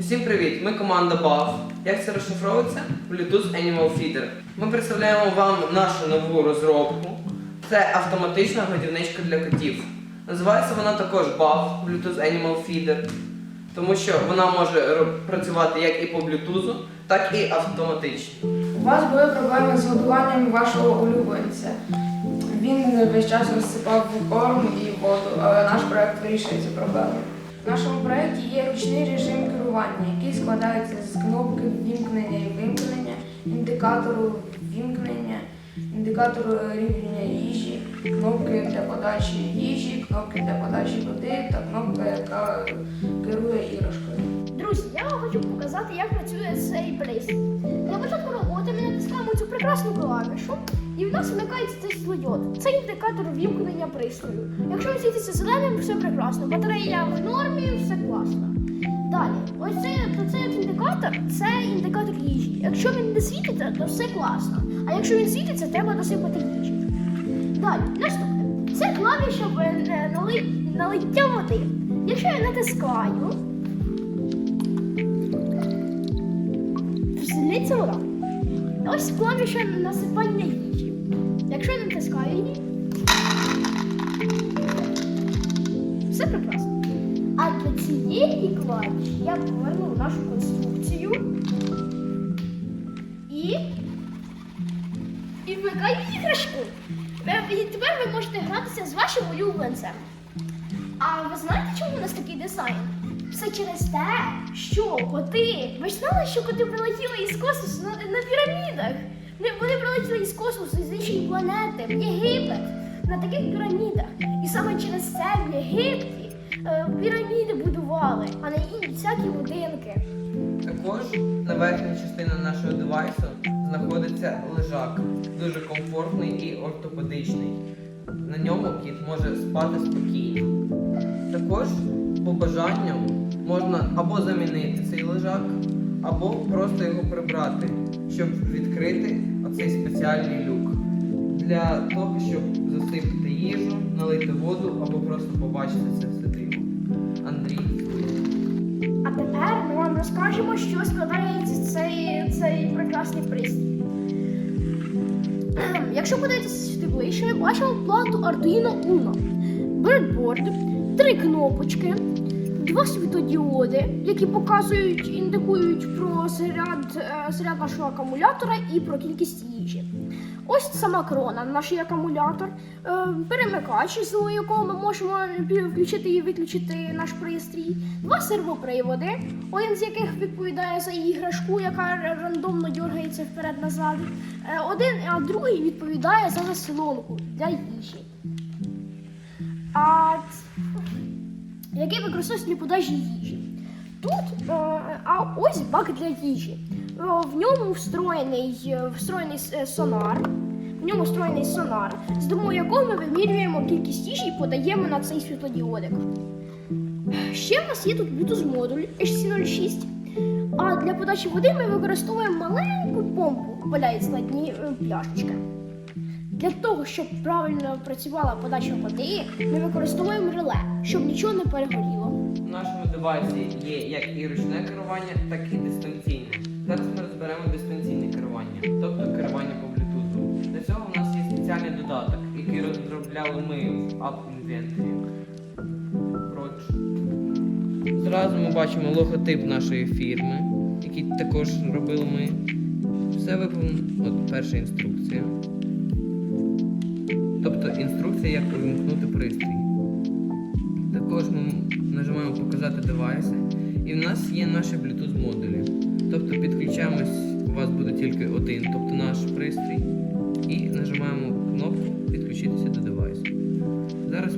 Усім привіт! Ми команда BAF. Як це розшифровується? Bluetooth Animal Feeder. Ми представляємо вам нашу нову розробку. Це автоматична годівничка для котів. Називається вона також BAF Bluetooth Animal Feeder, тому що вона може працювати як і по Bluetooth, так і автоматично. У вас були проблеми з годуванням вашого улюбленця. Він весь час розсипав корм і воду, але наш проект вирішує цю проблему. В нашому проєкті є ручний режим керування, який складається з кнопки вімкнення і вимкнення, індикатору вімкнення, індикатору рівня їжі, кнопки для подачі їжі, кнопки для подачі води та кнопка, яка керує іграшкою. Друзі, я вам хочу показати, як працює цей пристрій. Для початку роботи ми натискаємо цю прекрасну клавішу, і в нас вмикається цей слойот. Це індикатор вімкнення пристрою. Якщо він світиться зеленим, все прекрасно. Батарея в нормі, все класно. Далі, ось цей, то цей індикатор це індикатор їжі. Якщо він не світиться, то все класно. А якщо він світиться, треба досипати їжі. Далі, наступне. Це клавіша е, нали... налиття води. Якщо я натискаю, Злиться вода. Ось клавіша насипання їжі. Її, все прекрасно. А для цієї клавіші я поверну нашу конструкцію і. І вмикаю іграшку. Е, І тепер ви можете гратися з вашим улюбленцем. А ви знаєте, чому у нас такий дизайн? Все через те, що коти. Ви ж знали, що коти прилетіли із космосу на, на пірамідах. Вони прилетіли із космосу з іншої планети, в Єгипет, на таких пірамідах. І саме через це в Єгипті е, піраміди будували, а не інші всякі будинки. Також на верхній частині нашого девайсу знаходиться лежак, дуже комфортний і ортопедичний. На ньому кіт може спати спокійно. Також по бажанню можна або замінити цей лежак, або просто його прибрати, щоб відкрити оцей спеціальний люк. Для того, щоб засипати їжу, налити воду або просто побачити це все диво. Андрій. А тепер ми вам розкажемо, що складається цей, цей прекрасний пристрій. Якщо подивитися сюди ближче, ми бачимо плату Arduino Uno, бредборд, три кнопочки, два світодіоди, які показують, індикують про заряд, е, заряд нашого акумулятора і про кількість їжі. Ось сама крона, наш акумулятор, е, перемикач, з якого ми можемо включити і виключити наш пристрій, два сервоприводи, один з яких відповідає за іграшку, яка рандомно дергається вперед-назад, е, один, а другий відповідає за заслонку для їжі. А який використовується для подачі їжі. Тут е, а ось бак для їжі. Е, В ньому встроєний, е, встроєний сонар. В ньому встроєний сонар, з допомогою якого ми вимірюємо кількість їжі і подаємо на цей світлодіодик. Ще в нас є тут Bluetooth модуль HC06. А для подачі води ми використовуємо маленьку помпу, валяється на дні пляшечки. Для того, щоб правильно працювала подача води, ми використовуємо реле, щоб нічого не перегоріло. В нашому девайсі є як і ручне керування, так і дистанційне. Зараз ми розберемо дистанційне керування, тобто керування по Bluetooth. Для цього в нас є спеціальний додаток, який розробляли ми в App Inventory. Зразу ми бачимо логотип нашої фірми, який також робили ми. Все виповнено. От перша інструкція. Тобто інструкція, як увімкнути пристрій. Також ми нажимаємо показати девайси, і в нас є наші Bluetooth модулі. Тобто підключаємось, у вас буде тільки один, тобто наш пристрій, і нажимаємо кнопку підключитися до девайсу. Зараз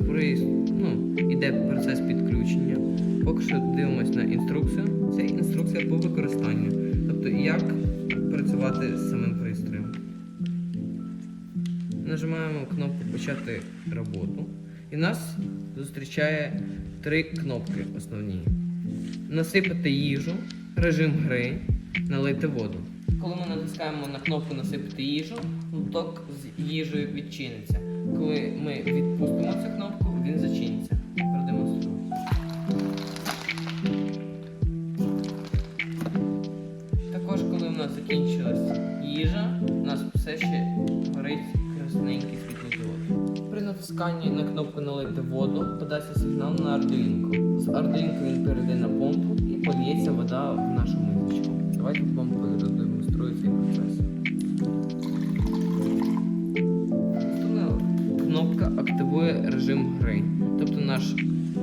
ну, іде процес підключення. Поки що дивимось на інструкцію. Це інструкція по використанню. Тобто як працювати з самим пристроєм. Нажимаємо кнопку Почати роботу. І нас зустрічає три кнопки основні: насипати їжу, режим гри, налити воду. Коли ми натискаємо на кнопку Насипати їжу, лоток з їжею відчиниться. Коли ми відпустимо цю кнопку, він зачиниться. Продемонструю. Також, коли у нас закінчилась їжа, у нас все ще горить натисканні на кнопку налити воду подасться сигнал на ардуїнку. З ардуїнку він перейде на помпу і польється вода в нашу мисочку. Давайте вам продемонструю цей процес. Кнопка активує режим гри. Тобто наш,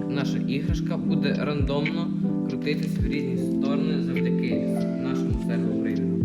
наша іграшка буде рандомно крутитись в різні сторони завдяки нашому сервоприводу.